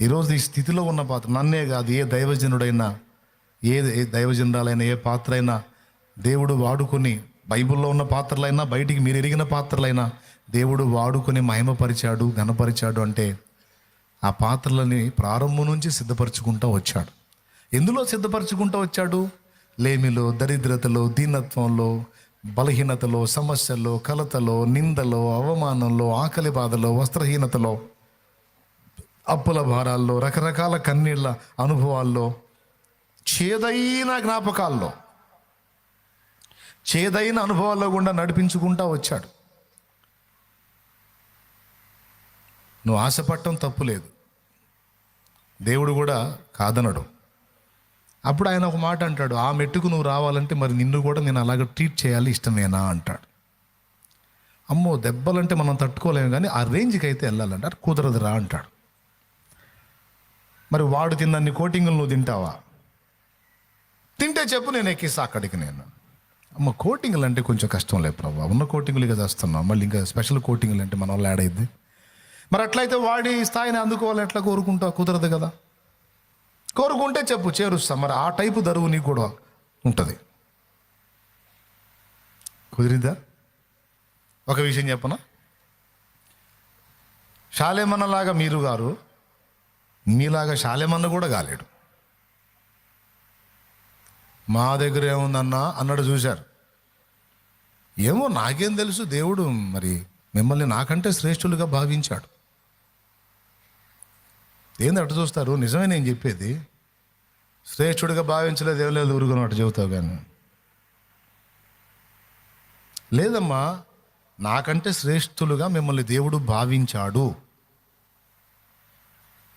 ఈరోజు ఈ స్థితిలో ఉన్న పాత్ర నన్నే కాదు ఏ దైవజనుడైనా ఏ ఏ దైవజనురాలైనా ఏ పాత్ర అయినా దేవుడు వాడుకొని బైబిల్లో ఉన్న పాత్రలైనా బయటికి మీరు ఎరిగిన పాత్రలైనా దేవుడు వాడుకొని మహిమపరిచాడు ఘనపరిచాడు అంటే ఆ పాత్రలని ప్రారంభం నుంచి సిద్ధపరచుకుంటూ వచ్చాడు. ఎందులో సిద్ధపరచుకుంటూ వచ్చాడు? లేమిలో దరిద్రతలో దీనత్వంలో బలహీనతలో సమస్యల్లో కలతలో నిందలో అవమానంలో ఆకలి బాధలో వస్త్రహీనతలో. అప్పుల భారాల్లో రకరకాల కన్నీళ్ళ అనుభవాల్లో చేదైన జ్ఞాపకాల్లో చేదైన అనుభవాల్లో గుండా నడిపించుకుంటా వచ్చాడు. నువ్వు ఆశపడటం తప్పు లేదు. దేవుడు కూడా కాదనడు. అప్పుడు ఆయన ఒక మాట అంటాడు ఆ మెట్టుకు నువ్వు రావాలంటే మరి నిన్ను కూడా నేను అలాగ ట్రీట్ చేయాలి ఇష్టమేనా? అంటాడు. అమ్మో దెబ్బలంటే మనం తట్టుకోలేము కానీ ఆ రేంజ్కి అయితే వెళ్ళాలంటారు కుదరదురా అంటాడు. మరి వాడు తిన్నన్ని కోటింగులు నువ్వు తింటావా? తింటే చెప్పు నేను ఎక్కిస్తా అక్కడికి నేను. అమ్మ కోటింగ్లు అంటే కొంచెం కష్టం లేదు ప్రభావ ఉన్న కోటింగ్లు కదా చేస్తున్నాం. మళ్ళీ ఇంకా స్పెషల్ కోటింగ్లు అంటే మన వాళ్ళు యాడ్ అయింది మరి అట్లయితే వాడి స్థాయిని అందుకోవాలని ఎట్లా కోరుకుంటా కుదరదు కదా. కోరుకుంటే చెప్పు చేరుస్తా. మరి ఆ టైపు దరువు నీకు కూడా ఉంటుంది. కుదిరిందా? ఒక విషయం చెప్పనా? షాలేమన్నలాగా మీరు గారు మీలాగా శాలేమన్న కూడా కాలేడు. మా దగ్గర ఏముందన్నా అన్నాడు చూశారు. ఏమో నాకేం తెలుసు దేవుడు మరి మిమ్మల్ని నాకంటే శ్రేష్ఠులుగా భావించాడు. ఏంది అటు చూస్తారు? నిజమే నేను చెప్పేది. శ్రేష్ఠుడిగా భావించలేదు ఏం లేదు ఊరుకుని అటు చెబుతావు కానీ లేదమ్మా నాకంటే శ్రేష్ఠులుగా మిమ్మల్ని దేవుడు భావించాడు.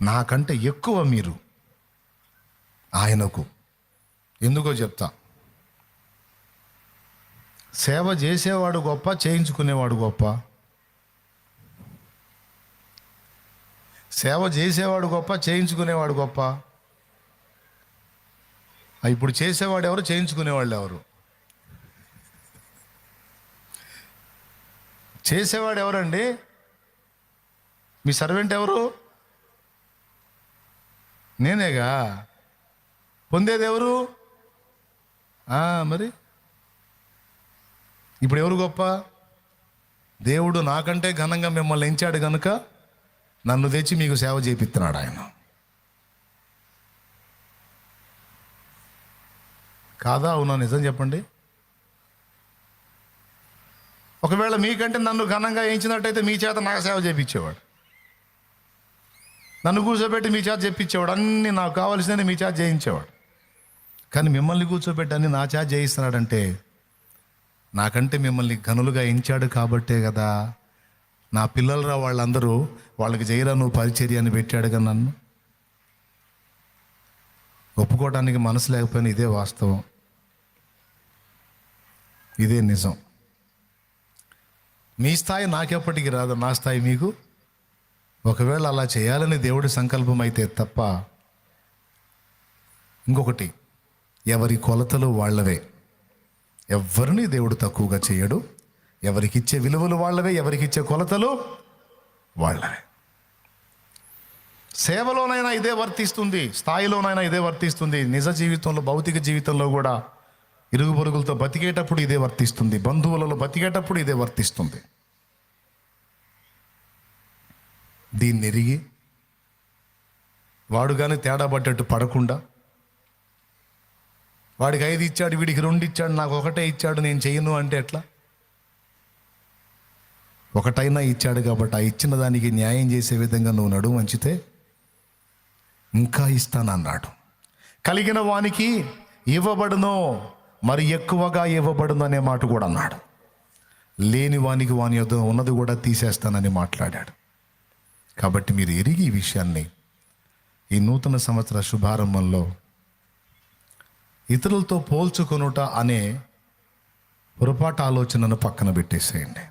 నాకంటే ఎక్కువ మీరు. ఆయనకు. ఎందుకో చెప్తా. సేవ చేసేవాడు గొప్ప చేయించుకునేవాడు గొప్ప. సేవ చేసేవాడు గొప్ప చేయించుకునేవాడు గొప్ప. ఇప్పుడు చేసేవాడు ఎవరు చేయించుకునేవాళ్ళు ఎవరు? చేసేవాడు ఎవరండి? మీ సర్వెంట్ ఎవరు? నేనేగా? పొందేది ఎవరు? మరి? ఇప్పుడు ఎవరు గొప్ప? దేవుడు నాకంటే ఘనంగా మిమ్మల్ని ఎంచాడు కనుక నన్ను తెచ్చి మీకు సేవ చేపిస్తున్నాడు ఆయన. కాదా? అవునా? నిజం చెప్పండి. ఒకవేళ మీకంటే నన్ను ఘనంగా ఎంచినట్టయితే మీ చేత నాకు సేవ చేపించేవాడు. నన్ను కూర్చోబెట్టి మీ చేత చెప్పించేవాడు. అన్నీ నాకు కావాల్సినవి మీ చేత చేయించేవాడు కానీ మిమ్మల్ని కూర్చోబెట్టి అన్ని నా చేత చేయిస్తున్నాడంటే నాకంటే మిమ్మల్ని గనులుగా ఎంచాడు కాబట్టే కదా. నా పిల్లలరా వాళ్ళందరూ వాళ్ళకి చేయరా నువ్వు పరిచర్య అని పెట్టాడుగా నన్ను. ఒప్పుకోవడానికి మనసు లేకపోయినా ఇదే వాస్తవం. ఇదే నిజం. మీ స్థాయి నాకెప్పటికి రాదు. నా స్థాయి మీకు ఒకవేళ అలా చేయాలని దేవుడి సంకల్పం అయితే తప్ప ఇంకొకటి ఎవరి కొలతలు వాళ్ళవే. ఎవరిని దేవుడు తక్కువగా చేయడు. ఎవరికిచ్చే విలువలు వాళ్ళవే ఎవరికిచ్చే కొలతలు వాళ్ళవే. సేవలోనైనా ఇదే వర్తిస్తుంది స్థాయిలోనైనా ఇదే వర్తిస్తుంది. నిజ జీవితంలో భౌతిక జీవితంలో కూడా ఇరుగు పొరుగులతో బతికేటప్పుడు ఇదే వర్తిస్తుంది. బంధువులలో బతికేటప్పుడు ఇదే వర్తిస్తుంది. దీన్ని ఎరిగి వాడు కానీ తేడా పడ్డట్టు పడకుండా వాడికి ఐదు ఇచ్చాడు వీడికి రెండు ఇచ్చాడు నాకు ఒకటే ఇచ్చాడు నేను చేయను అంటే ఎట్లా? ఒకటైనా ఇచ్చాడు కాబట్టి ఆ ఇచ్చిన దానికి న్యాయం చేసే విధంగా నువ్వు నడుము వంచితే ఇంకా ఇస్తానన్నాడు. కలిగిన వానికి ఇవ్వబడును మరి ఎక్కువగా ఇవ్వబడును అనే మాట కూడా అన్నాడు. లేని వానికి వాని యొద్ ఉన్నది కూడా తీసేస్తానని మాట్లాడాడు. కాబట్టి మీరు ఎరిగి ఈ విషయాన్ని ఈ నూతన సంవత్సర శుభారంభంలో ఇతరులతో పోల్చుకొనుట అనే పొరపాటు ఆలోచనను పక్కన పెట్టేసేయండి.